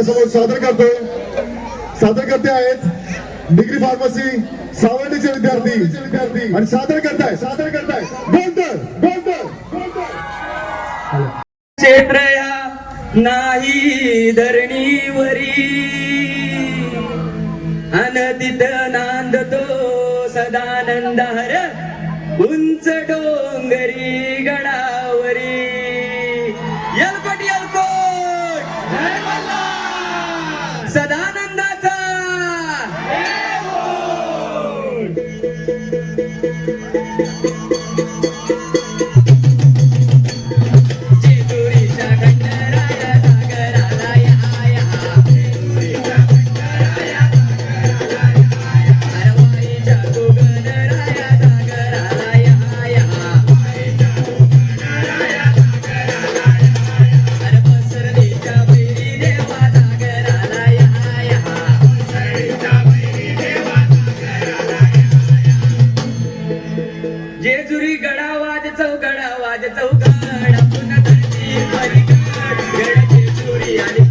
आपल्यासमोर सादर करतो. सादर करते आहेत डिग्री फार्मसी सावंडीचे विद्यार्थी. विद्यार्थी आणि सादर करताय सादर करताय. गोंधळ गोंधळ क्षेत्रया नाही धरणीवरी. अनदित नांदतो सदानंद हर उंच डोंगरी गडा गडा वाज चौगड पुन्हा धरती परिगड गडाची चोरी आणि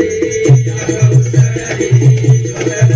Thank you.